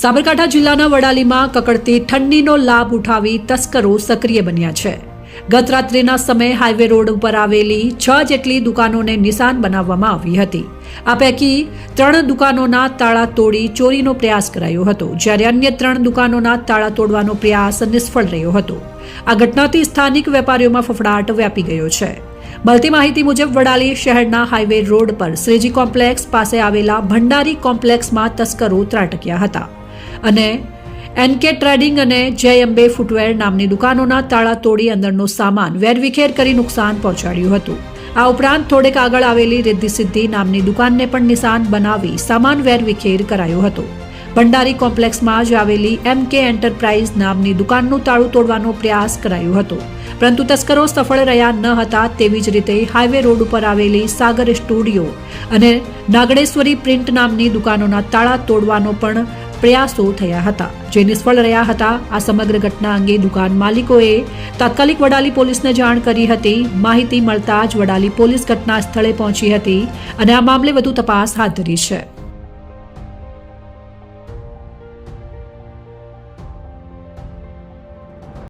સાબરકાંઠા જિલ્લાના વડાલીમાં કકડતી ઠંડીનો લાભ ઉઠાવી તસ્કરો સક્રિય બન્યા છે. ગત રાત્રિના સમયે હાઈવે રોડ ઉપર આવેલી છ જેટલી દુકાનોને નિશાન બનાવવામાં આવી હતી. આ પૈકી ત્રણ દુકાનોના તાળા તોડી ચોરીનો પ્રયાસ કરાયો હતો, જ્યારે અન્ય ત્રણ દુકાનોના તાળા તોડવાનો પ્રયાસ નિષ્ફળ રહ્યો હતો. આ ઘટનાથી સ્થાનિક વેપારીઓમાં ફફડાટ વ્યાપી ગયો છે. મળતી માહિતી મુજબ, વડાલી શહેરના હાઈવે રોડ પર શ્રીજી કોમ્પ્લેક્સ પાસે આવેલા ભંડારી કોમ્પ્લેક્સમાં તસ્કરો ત્રાટક્યા હતા. અને એનકે ટ્રેડિંગ અને જય અંબે ફૂટવેર નામની દુકાનોના તાળા તોડી અંદરનો સામાન વેરવિખેર કરી નુકસાન પહોંચાડ્યું હતું. આ ઉપરાંત થોડેક આગળ આવેલી રિદ્ધિ સિદ્ધિ નામની દુકાનને પણ નિશાન બનાવી સામાન વેરવિખેર કરાયો હતો. ભંડારી કોમ્પ્લેક્સમાં જ આવેલી એમ કે એન્ટરપ્રાઇઝ નામની દુકાનનું તાળું તોડવાનો પ્રયાસ કરાયો હતો. પરંતુ તસ્કરો સફળ રહ્યા ન હતા તેવી જ રીતે હાઈવે રોડ ઉપર આવેલી સાગર સ્ટુડિયો અને નાગડેશ્વરી પ્રિન્ટ નામની દુકાનોના તાળા તોડવાનો પણ પ્રયાસો થયા હતા. જે નિષ્ફળ રહ્યા હતા, આ સમગ્ર ઘટના અંગે દુકાન માલિકોએ તાત્કાલિક વડાલી પોલીસને જાણ કરી હતી. માહિતી મળતા જ વડાલી પોલીસ ઘટના સ્થળે પહોંચી હતી અને આ મામલે વધુ તપાસ હાથ ધરી છે.